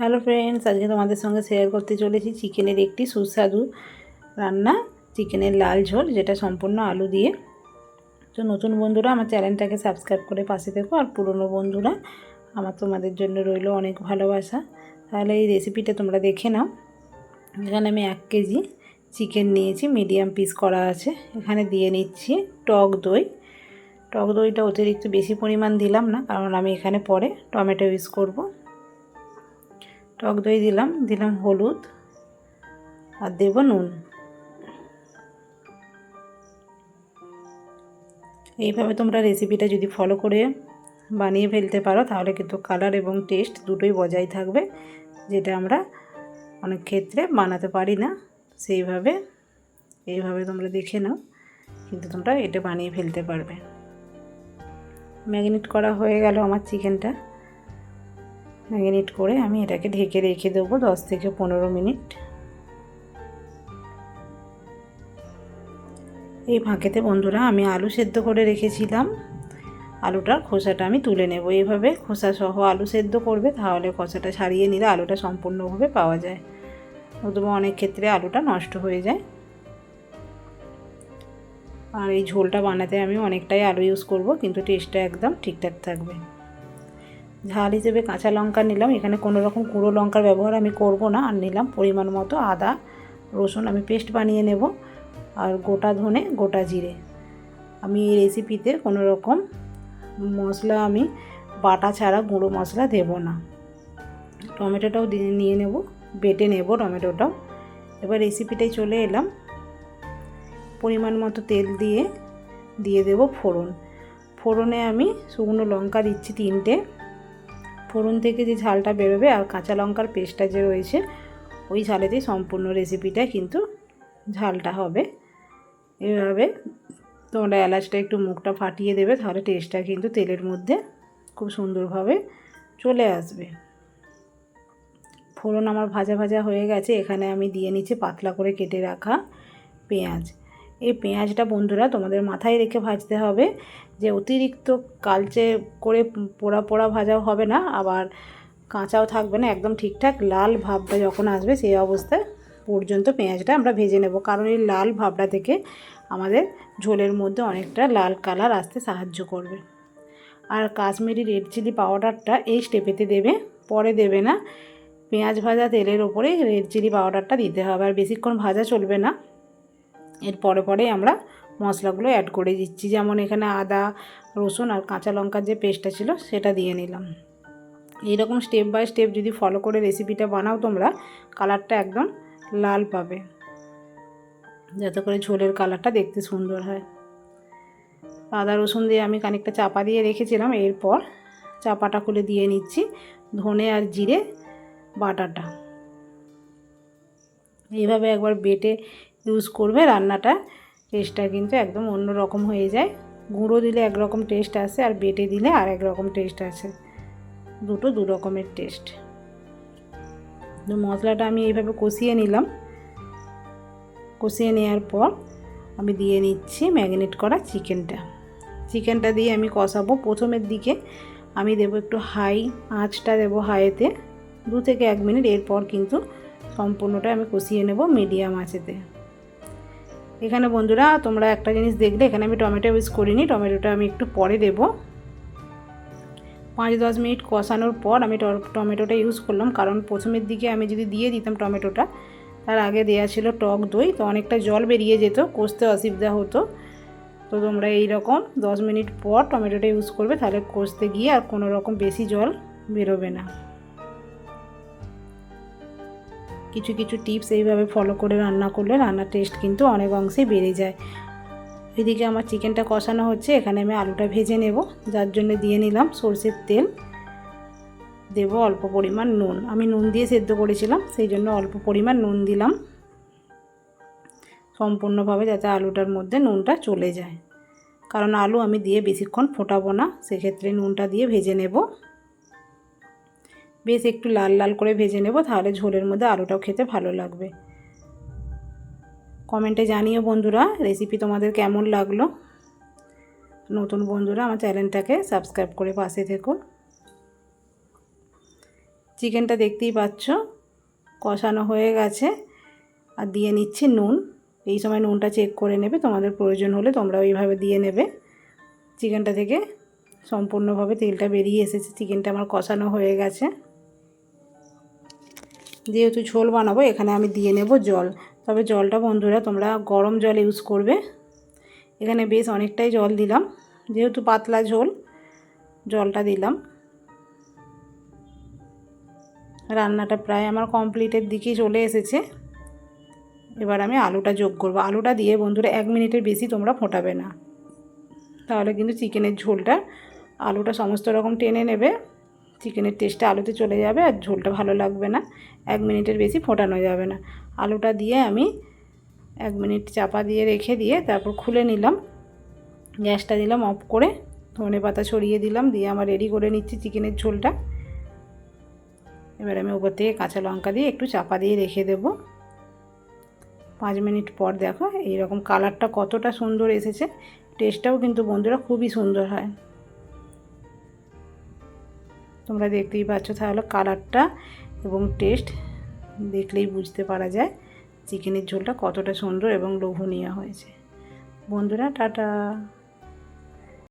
Hello friends আজকে তোমাদের সঙ্গে শেয়ার করতে চলেছি চিকেনের একটি সুস্বাদু রান্না চিকেনের লাল ঝোল, যেটা সম্পূর্ণ আলু দিয়ে। তো নতুন বন্ধুরা, আমার চ্যানেলটাকে সাবস্ক্রাইব করে পাশে থেকো, আর পুরনো বন্ধুরা, আমার তোমাদের জন্য রইল অনেক ভালোবাসা। তাহলে এই রেসিপিটা তোমরা দেখে নাও। এখানে আমি এক কেজি চিকেন নিয়েছি মিডিয়াম পিস করা আছে। এখানে দিয়ে নিচ্ছি টক দই। টক দইটা অতিরিক্ত বেশি পরিমাণ দিলাম না, কারণ আমি এখানে পরে টমেটো ইউজ করব। টক দই দিলাম দিলাম হলুদ আর দেব নুন। এইভাবে তোমরা রেসিপিটা যদি ফলো করে বানিয়ে ফেলতে পারো, তাহলে কিন্তু কালার এবং টেস্ট দুটোই বজায় থাকবে, যেটা আমরা অনেক ক্ষেত্রে বানাতে পারি না। সেইভাবে, এইভাবে তোমরা দেখে নাও, কিন্তু তোমরা এটা বানিয়ে ফেলতে পারবে। ম্যাগনেট করা হয়ে গেল আমার চিকেনটা ম্যাগনেট করে আমি এটাকে ঢেকে রেখে দেবো দশ থেকে পনেরো মিনিট। এই ফাঁকেতে বন্ধুরা আমি আলু সেদ্ধ করে রেখেছিলাম। আলুটার খোসাটা আমি তুলে নেব। এইভাবে খোসা সহ আলু সেদ্ধ করবে, তাহলে খোসাটা ছাড়িয়ে নিলে আলুটা সম্পূর্ণভাবে পাওয়া যায়। অথবা অনেক ক্ষেত্রে আলুটা নষ্ট হয়ে যায়। আর এই ঝোলটা বানাতে আমি অনেকটাই আলু ইউজ করব, কিন্তু টেস্টটা একদম ঠিকঠাক থাকবে। ঝাল হিসেবে কাঁচা লঙ্কা নিলাম। এখানে কোনো রকম কুড়ো লঙ্কার ব্যবহার আমি করব না। আর নিলাম পরিমাণ মতো আদা, রসুন। আমি পেস্ট বানিয়ে নেব। আর গোটা ধনে, গোটা জিরে। আমি এই রেসিপিতে কোনো রকম মশলা আমি, বাটা ছাড়া গুঁড়ো মশলা দেব না। টমেটোটাও নিয়ে নেব, বেটে নেব টমেটোটাও। এবার রেসিপিটাই চলে এলাম। পরিমাণ মতো তেল দিয়ে দিয়ে দেব ফোড়ন। ফোড়নে আমি শুকনো লঙ্কা দিচ্ছি তিনটে। ফোড়ন থেকে যে ঝালটা বেরোবে আর কাঁচা লঙ্কার পেস্টটা যে রয়েছে, ওই ঝালেতেই সম্পূর্ণ রেসিপিটা কিন্তু ঝালটা হবে। এভাবে তোমরা এলাচটা একটু মুখটা ফাটিয়ে দেবে, তাহলে টেস্টটা কিন্তু তেলের মধ্যে খুব সুন্দরভাবে চলে আসবে। ফোড়ন আমার ভাজা ভাজা হয়ে গেছে, এখানে আমি দিয়ে নিচ্ছি পাতলা করে কেটে রাখা পেঁয়াজ। এই পেঁয়াজটা বন্ধুরা তোমাদের মাথায় রেখে ভাজতে হবে। যে অতিরিক্ত কালচে করে পোড়া পোড়া ভাজাও হবে না, আবার কাঁচাও থাকবে না, একদম ঠিকঠাক লাল ভাবটা যখন আসবে সেই অবস্থায় পর্যন্ত পেঁয়াজটা আমরা ভেজে নেব। কারণ এই লাল ভাবটা থেকে আমাদের ঝোলের মধ্যে অনেকটা লাল কালার আসতে সাহায্য করবে। আর কাশ্মীরি রেড চিলি পাউডারটা এই স্টেপেতে দেবে, পরে দেবে না। পেঁয়াজ ভাজা তেলের ওপরে রেড চিলি পাউডারটা দিতে হবে, আর বেশিক্ষণ ভাজা চলবে না। এর পরে পরে আমরা মশলাগুলো অ্যাড করে দিচ্ছি। যেমন এখানে আদা, রসুন আর কাঁচা লঙ্কার যে পেস্টটা ছিল সেটা দিয়ে নিলাম। এইরকম স্টেপ বাই স্টেপ যদি ফলো করে রেসিপিটা বানাও তোমরা কালারটা একদম লাল পাবে। যাতে করে ঝোলের কালারটা দেখতে সুন্দর হয়। আদা, রসুন দিয়ে আমি খানিকটা চাপা দিয়ে রেখেছিলাম। এরপর চাপাটা খুলে দিয়ে নিচ্ছি ধনে আর জিরে বাটাটা। এইভাবে একবার বেটে ইউজ করবে, রান্নাটা টেস্টটা কিন্তু একদম অন্য রকম হয়ে যায়। গুঁড়ো দিলে একরকম টেস্ট আসে আর বেটে দিলে আর এক রকম টেস্ট আসে। দুটো দু রকমের টেস্ট তো মশলাটা আমি এইভাবে কষিয়ে নিলাম। কষিয়ে নেওয়ার পর আমি দিয়ে নিচ্ছি ম্যাগনেট করা চিকেনটা। চিকেনটা দিয়ে আমি কষাবো। প্রথমের দিকে আমি দেবো একটু হাই আঁচটা দেবো হাইতে। দু থেকে এক মিনিট এরপর কিন্তু সম্পূর্ণটা আমি কষিয়ে নেব মিডিয়াম আঁচেতে। এখানে বন্ধুরা, তোমরা একটা জিনিস দেখলে, এখানে আমি টমেটো ইউজ করিনি, টমেটোটা আমি একটু পরে দেব। পাঁচ দশ মিনিট কষানোর পর আমি টমেটোটা ইউজ করলাম, কারণ প্রথমের দিকে আমি যদি দিয়ে দিতাম টমেটোটা, তার আগে দেওয়া ছিল টক দই, তো অনেকটা জল বেরিয়ে যেত, কষতে অসুবিধা হতো। তো তোমরা এই রকম দশ মিনিট পর টমেটোটা ইউজ করবে, তাহলে কষতে গিয়ে আর কোনো রকম বেশি জল বেরোবে না। কিছু কিছু টিপস এইভাবে ফলো করে রান্না করলে রান্নার টেস্ট কিন্তু অনেক অংশেই বেড়ে যায়। এদিকে আমার চিকেনটা কষানো হচ্ছে, এখানে আমি আলুটা ভেজে নেব, যার জন্য দিয়ে নিলাম সর্ষের তেল। দেব অল্প পরিমাণ নুন, আমি নুন দিয়ে সেদ্ধ করেছিলাম, সেই জন্য অল্প পরিমাণ নুন দিলাম। সম্পূর্ণভাবে যাতে আলুটার মধ্যে নুনটা চলে যায়। কারণ আলু আমি দিয়ে বেশিক্ষণ ফোটাবো না, সেক্ষেত্রে নুনটা দিয়ে ভেজে নেব। বেশ একটু লাল লাল করে ভেজে নেব, তাহলে ঝোলের মধ্যে আলুটাও খেতে ভালো লাগবে। কমেন্টে জানিও বন্ধুরা রেসিপি তোমাদের কেমন লাগল? নতুন বন্ধুরা, আমার চ্যানেলটাকে সাবস্ক্রাইব করে পাশে থেকো। চিকেনটা দেখতেই পাচ্ছ, কষানো হয়ে গেছে, আর দিয়ে নিচ্ছি নুন। এই সময় নুনটা চেক করে নেবে, তোমাদের প্রয়োজন হলে তোমরা ওইভাবে দিয়ে নেবে। চিকেনটা থেকে সম্পূর্ণভাবে তেলটা বেরিয়ে এসেছে, চিকেনটা আমার কষানো হয়ে গেছে। যেহেতু ঝোল বানাবো, এখানে আমি দিয়ে নেব জল। তবে জলটা বন্ধুরা, তোমরা গরম জল ইউজ করবে। এখানে বেশ অনেকটাই জল দিলাম। যেহেতু পাতলা ঝোল, জলটা দিলাম। রান্নাটা প্রায় আমার কমপ্লিটের দিকেই চলে এসেছে। এবার আমি আলুটা যোগ করব। আলুটা দিয়ে বন্ধুরা, এক মিনিটের বেশি তোমরা ফোটাবে না। তাহলে কিন্তু চিকেনের ঝোলটা, আলুটা সমস্ত রকম টেনে নেবে। চিকেনের টেস্টটা আলুতে চলে যাবে আর ঝোলটা ভালো লাগবে না। এক মিনিটের বেশি ফোটানো যাবে না। আলুটা দিয়ে আমি এক মিনিট চাপা দিয়ে রেখে দিয়ে তারপর খুলে নিলাম। গ্যাসটা দিলাম অফ করে, ধনে পাতা ছড়িয়ে দিলাম, দিয়ে আমার রেডি করে নিচ্ছি চিকেনের ঝোলটা। এবার আমি ওপর থেকে কাঁচা লঙ্কা দিয়ে একটু চাপা দিয়ে রেখে দেব। পাঁচ মিনিট পর দেখো, এইরকম কালারটা কতটা সুন্দর এসেছে। টেস্টটাও কিন্তু বন্ধুরা খুবই সুন্দর হয়। তোমরা দেখতেই পাচ্ছ তাহলে কালারটা এবং টেস্ট দেখলেই বুঝতে পারা যায় চিকেনের ঝোলটা কতটা সুন্দর এবং লোভনীয় হয়েছে। বন্ধুরা, টাটা!